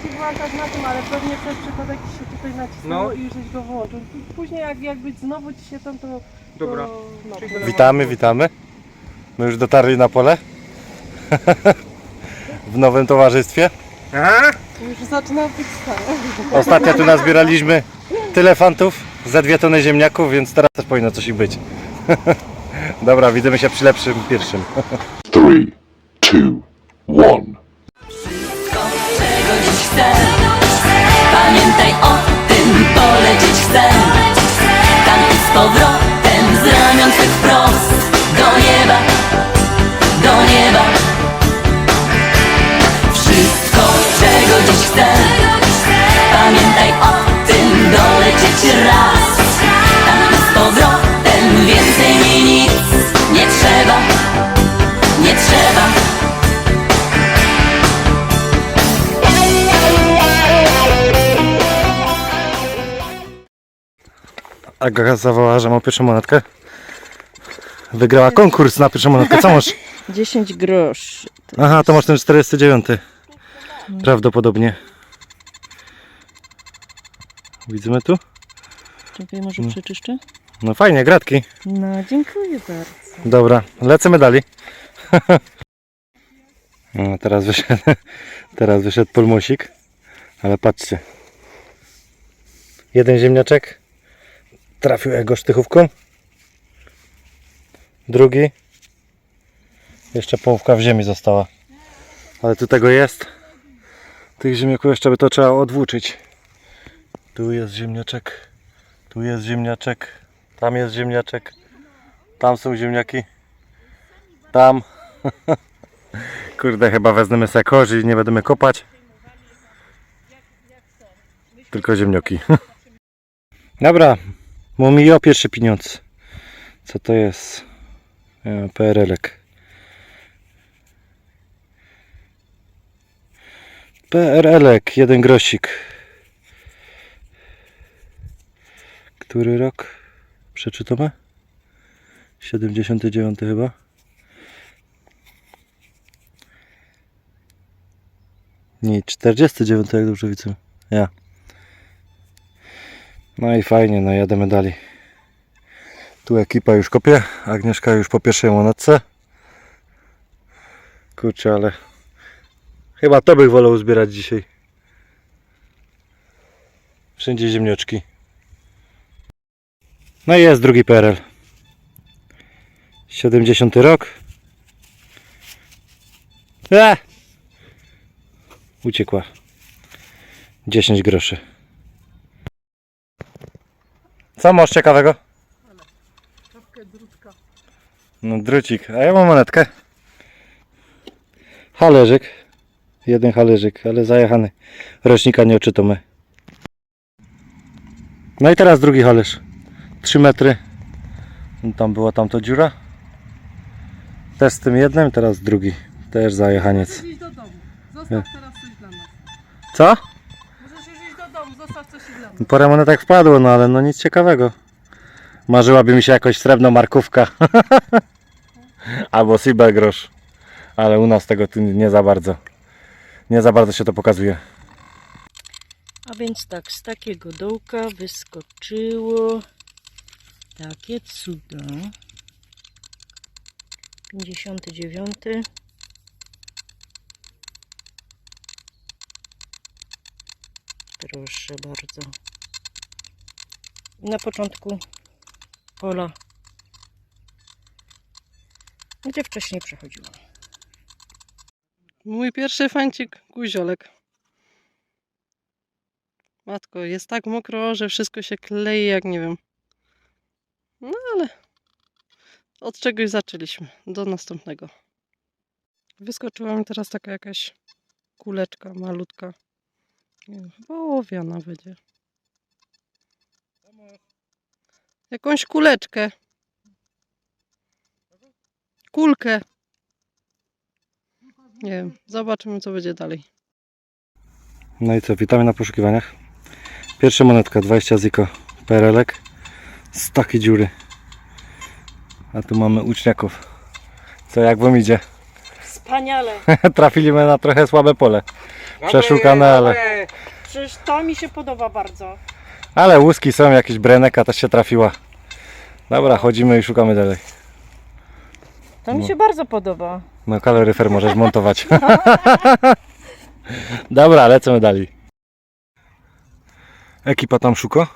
włączać na tym, ale pewnie przez przypadek ci się tutaj nacisnęło No. i żeś go wyłączył. Później jak, jak być znowu ci się tam to... Dobra. To, no, Czyli to- to- Witamy, witamy. My już dotarli na pole. w nowym towarzystwie. Aha! Już zaczyna być stare. Ostatnio tu nazbieraliśmy tyle fantów, za dwie tony ziemniaków, więc teraz też powinno coś ich być. Dobra, widzimy się przy lepszym pierwszym. Three, two, one. Pamiętaj o Aga zawołała, że ma pierwszą monetkę. Wygrała konkurs na pierwszą monetkę. Co masz? 10 grosz. Aha, to masz ten 49. Prawdopodobnie. Widzimy tu? Czekaj, może przeczyszczę? No fajnie, gratki. No, dziękuję bardzo. Dobra, lecimy dalej. No, teraz wyszedł, teraz wyszedł pulmusik, ale patrzcie. Jeden ziemniaczek trafił jego sztychówką. Drugi jeszcze połówka w ziemi została. Ale tu tego jest. Tych ziemniaków jeszcze by to trzeba odwłóczyć. Tu jest ziemniaczek. Tu jest ziemniaczek. Tam jest ziemniaczek. Tam są ziemniaki. Tam. Kurde, chyba wezmę sobie korzy i nie będziemy kopać. Tylko ziemnioki. Dobra, mam mi o pierwszy pieniądz. Co to jest? PRL-ek. PRL-ek, jeden grosik. Który rok? Przeczytamy? 79 chyba. Nie, 49 jak dobrze widzę. Ja. No i fajnie, no jademy dalej. Tu ekipa już kopie, Agnieszka już po pierwszej monetce. Kurczę, ale chyba to bych wolał zbierać dzisiaj. Wszędzie ziemniaczki. No i jest drugi PRL. 70 rok. E! Uciekła. 10 groszy. Co masz ciekawego? No drucik, a ja mam monetkę. Halerzyk. Jeden halerzyk, ale zajechany. Rocznika nie oczytamy. No i teraz drugi halerz. 3 metry. Tam była tamto dziura. Też z tym jednym, teraz drugi. Też zajechaniec. iść do domu. Zostaw teraz coś dla nas. Co? Parę monetek wpadło, no ale no nic ciekawego. Marzyłaby mi się jakoś srebrna markówka. Albo cybergrosz. Ale u nas tego nie za bardzo. Nie za bardzo się to pokazuje. A więc tak, z takiego dołka wyskoczyło takie cuda. 59. Proszę bardzo. Na początku pola, gdzie wcześniej przechodziłam. Mój pierwszy fancik, guziolek. Matko, jest tak mokro, że wszystko się klei jak nie wiem. No ale od czegoś zaczęliśmy. Do następnego. Wyskoczyła mi teraz taka jakaś kuleczka malutka. Chyba ołowiana będzie. Jakąś kuleczkę. Kulkę. Nie wiem, zobaczymy co będzie dalej. No i co, witamy na poszukiwaniach. Pierwsza monetka, 20 ziko. Perelek. Z takiej dziury. A tu mamy uczniaków. Co, jak wam idzie? Wspaniale. Trafiliśmy na trochę słabe pole. Przeszukane, ale, Przecież to mi się podoba bardzo. Ale łuski są, jakieś breneka też się trafiła. Dobra, chodzimy i szukamy dalej. To mi się bardzo podoba. No kaloryfer możesz montować. Dobra, lecimy dalej. Ekipa tam szuka.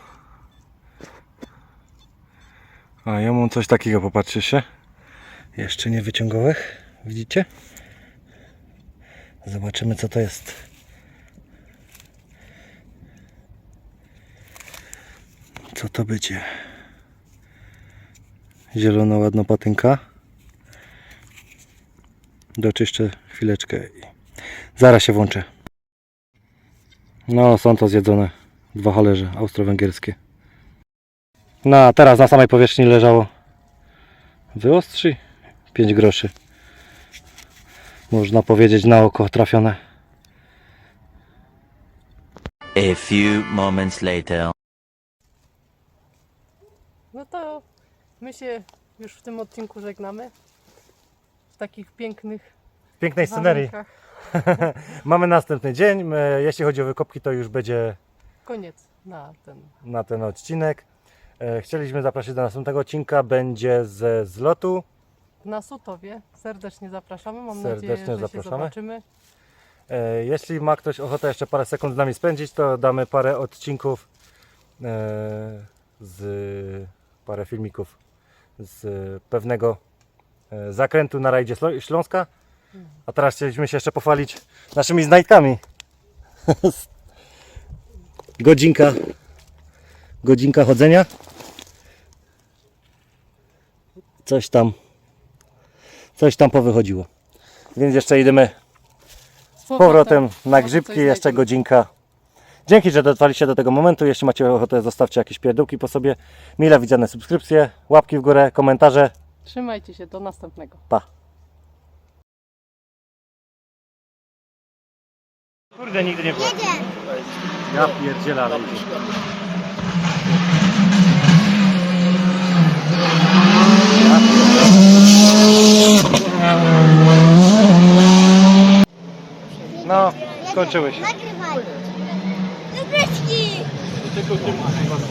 A ja mam coś takiego, popatrzcie się. Jeszcze nie wyciągałych, widzicie? Zobaczymy co to jest. Co to będzie? Zielona ładna patynka. Doczyszczę chwileczkę i zaraz się włączę. No, są to zjedzone. Dwa halerze austro-węgierskie. No, a teraz na samej powierzchni leżało wyostrzy 5 groszy. Można powiedzieć na oko trafione. A few moments later. No to my się już w tym odcinku żegnamy. W takich pięknych Pięknej warunkach. Mamy następny dzień. My, Jeśli chodzi o wykopki, to już będzie Koniec na ten. na ten odcinek. E, Chcieliśmy zaprosić do następnego odcinka. Będzie ze zlotu. Na Sutowie serdecznie zapraszamy. Mam Serdecznie nadzieję, że zapraszamy. się zobaczymy. E, Jeśli ma ktoś ochotę jeszcze parę sekund z nami spędzić, to damy parę odcinków e, z parę filmików z pewnego e, zakrętu na rajdzie Ślą- Śląska. A teraz chcieliśmy się jeszcze pochwalić naszymi znajdkami. godzinka godzinka chodzenia. Coś tam coś tam powychodziło. Więc jeszcze idziemy z powrotem na grzybki, jeszcze godzinka. Dzięki, że dotrwaliście do tego momentu. Jeśli macie ochotę, zostawcie jakieś pierdółki po sobie. Mile widziane subskrypcje, łapki w górę, komentarze. Trzymajcie się, do następnego. Pa! Kurde, nigdy nie było. Ja pierdzielę, ale idzie. No, skończyły się. Hello.